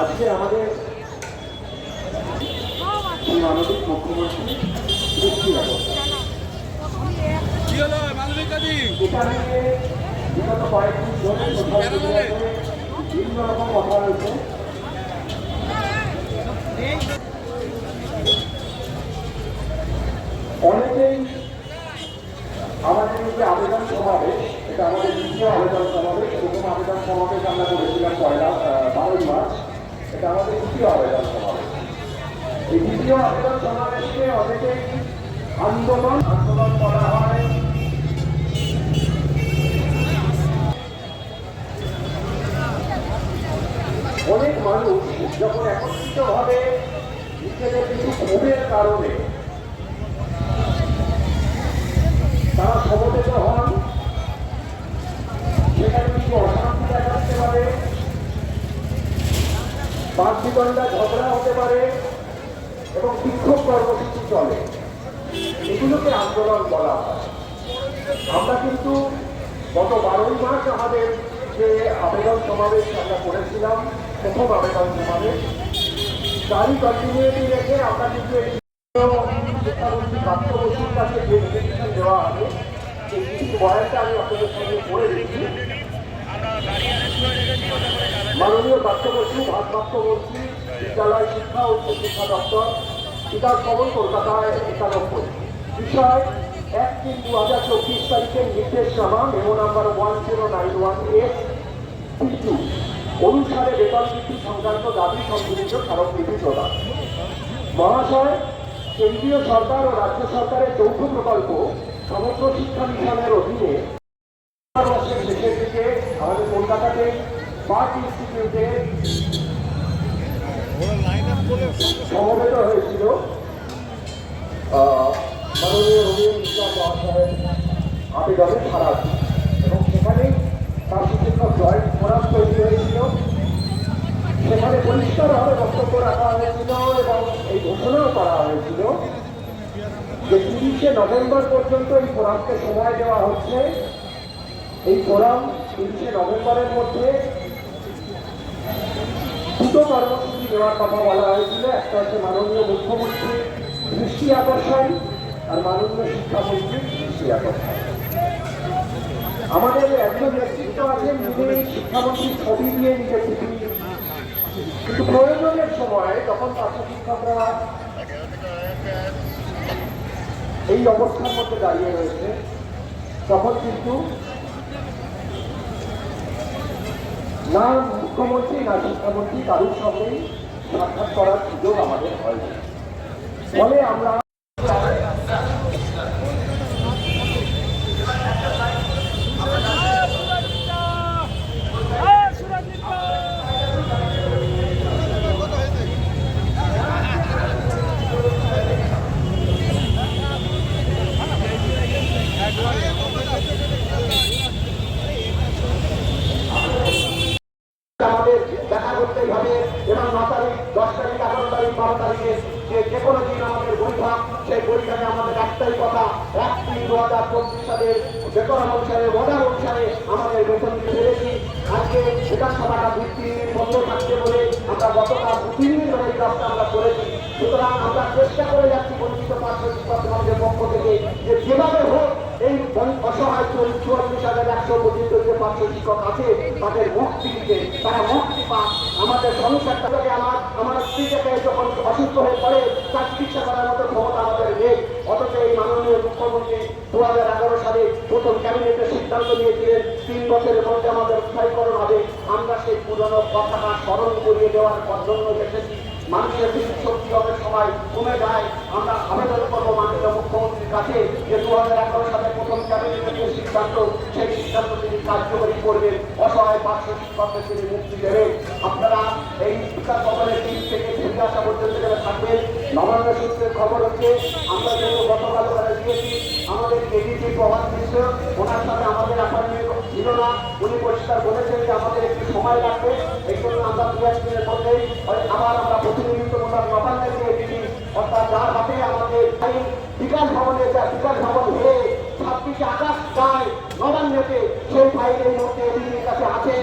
আজকে আমাদের মানবিক মুখ্যমন্ত্রী বিগত কয়েকদিন ধরে বিভিন্ন রকম কথা রয়েছে। অনেকেই আমাদের যে আবেদন সমাবেশ এটা আমাদের দ্বিতীয় আবেদন সমাবেশ প্রথম আবেদন সমাবেশ আমরা করেছিলাম পয়লা বারোই মার্চ। এটা আমাদের দ্বিতীয় আবেদন সমাবেশ। এই দ্বিতীয় আবেদন সমাবেশকে অনেকেই আন্দোলন আন্দোলন করা হয়। অনেক মানুষ যখন একত্রিতভাবে নিজেদের কিছু ক্ষোভের কারণে তারা সমবেত হন সেখানে কিছু অশান্তি দেখা দিতে পারে বাকবিতণ্ডা ঝগড়া হতে পারে এবং বিক্ষোভ কর্মসূচি চলে। এগুলোকে আন্দোলন বলা হয়। আমরা কিন্তু গত বারোই মাস আমাদের যে আবেদন সমাবেশ আমরা করেছিলাম, প্রথম আবেদন সমাবেশ, তারই কন্টিনিউটি রেখে আমরা কিন্তু এই দেওয়া হবে সেই কিছু আমি আপনাদের সঙ্গে পড়ে দিচ্ছি। মাননীয় বসু ভারপ্রাপ্ত মন্ত্রী বিদ্যালয় শিক্ষা ও শিক্ষা দপ্তর, বিকাশ ভবন, কলকাতায় একানব্বই। বিষয় এক তিন দু হাজার চব্বিশ তারিখের নির্দেশনামা memo number one zero nine one eight two. অনুসারে বেতন বৃদ্ধি সংক্রান্ত দাবি সংশোধিত স্মারকলিপি প্রদান। মহাশয়, কেন্দ্রীয় সরকার ও রাজ্য সরকারের যৌথ প্রকল্প সমগ্র শিক্ষা মিশনের অধীনে আমাদের কলকাতাতে পার্ক ইনস্টিটিউটে হয়েছিল মাননীয় রবীন্দ্র এবং সেখানেই তার শিক্ষক জয়েন্ট হয়েছিল সেখানে পরিষ্কারভাবে বক্তব্য রাখা হয়েছিল এবং এই ঘোষণাও করা হয়েছিল যে তিরিশে নভেম্বর পর্যন্ত এই ফোরামকে সময় দেওয়া হচ্ছে। এই ফোরাম তিরিশে নভেম্বরের মধ্যে দুটো কর্মসূচি নেওয়ার কথা বলা হয়েছিল। একটা হচ্ছে মাননীয় মুখ্যমন্ত্রী দৃষ্টি আকর্ষণ আর মাননীয় শিক্ষামন্ত্রী দৃষ্টি আকর্ষণ। আমাদের একজন নেতৃত্ব আছেন যিনি শিক্ষামন্ত্রীর ছবি দিয়ে নিজে চিঠি কিন্তু প্রয়োজনের সময় যখন পার্শ্ব শিক্ষকরা এই অবস্থার মধ্যে দাঁড়িয়ে রয়েছে। তখন কিন্তু না মুখ্যমন্ত্রী না শিক্ষামন্ত্রী কারোর সঙ্গেই সাক্ষাৎ করার সুযোগ আমাদের হয়নি। ফলে আমরা যে কোনো দিন আমাদের বৈঠক, সেই বৈঠকে আমাদের একটাই কথা এক দু হাজার চব্বিশ সালের বেতন অনুসারে অর্ডার অনুসারে আমাদের বেতন পেরেছি আজকে দুই তিন দিন বন্ধ থাকছে বলে আমরা গতকাল দু তিন দিন ধরে এই কাজটা আমরা করেছি। সুতরাং আমরা চেষ্টা করে যাচ্ছি বঞ্চিত পার্শ্ব পক্ষ থেকে যে যেভাবে হোক এই অসহায় চুয়াল্লিশ হাজার একশো পর্যন্ত যে পার্শ্ব শিক্ষক আছে, তাদের মুক্তি দিতে, তারা মুক্তি পান আমাদের সংসারটা থেকে আমার আমার স্ত্রীটাকে যখন অসুস্থ হয়ে পড়ে তার চিকিৎসা করার মতো ক্ষমতা আমাদের নেই অথচ এই মাননীয় মুখ্যমন্ত্রী দু হাজার এগারো সালে প্রথম ক্যাবিনেটের সিদ্ধান্ত নিয়েছিলেন। তিন বছরের মধ্যে আমাদের স্থায়ীকরণ হবে। আমরা সেই পুরনো কথাটা স্মরণ করিয়ে দেওয়ার জন্য এসেছি। মানুষের শক্তি হবে সময় কমে যায়। আমরা আবেদন করব মাননীয় মুখ্যমন্ত্রীর কাছে যে দু হাজার এগারো সালে প্রথম ক্যাবিনেটের যে সিদ্ধান্ত, সেই সিদ্ধান্ত তিনি কার্যকরী করবেন। অসহায় পার্শ্ব শিক্ষকদের তিনি মুক্তি দেবেন। আপনারা এই শিক্ষা ভবনের দিক থেকে ফিরে আসা পর্যন্ত থাকবেন। নবান্ন সূত্রের খবর হচ্ছে, আমরা যেহেতু গতকাল ওখানে দিয়েছি আমাদের এডিসি মিশ্র, ওনার সাথে আমাদের অ্যাপয়েন্টমেন্ট ছিল না উনি পরিষ্কার বলেছেন যে আমাদের একটু সময় লাগবে। এই জন্য আমরা দু এক দিনের মধ্যেই আবার আমরা প্রতিনিধিত্বমূলক নবান্নে দিয়ে দিদি অর্থাৎ যার হাতে আমাদের বিকাশ ভবনে, যা বিকাশ ভবন হয়ে ছাব্বিশে আকাশ পায় নবান্নতে সেই ফাইলের মধ্যে দিদির কাছে আছে।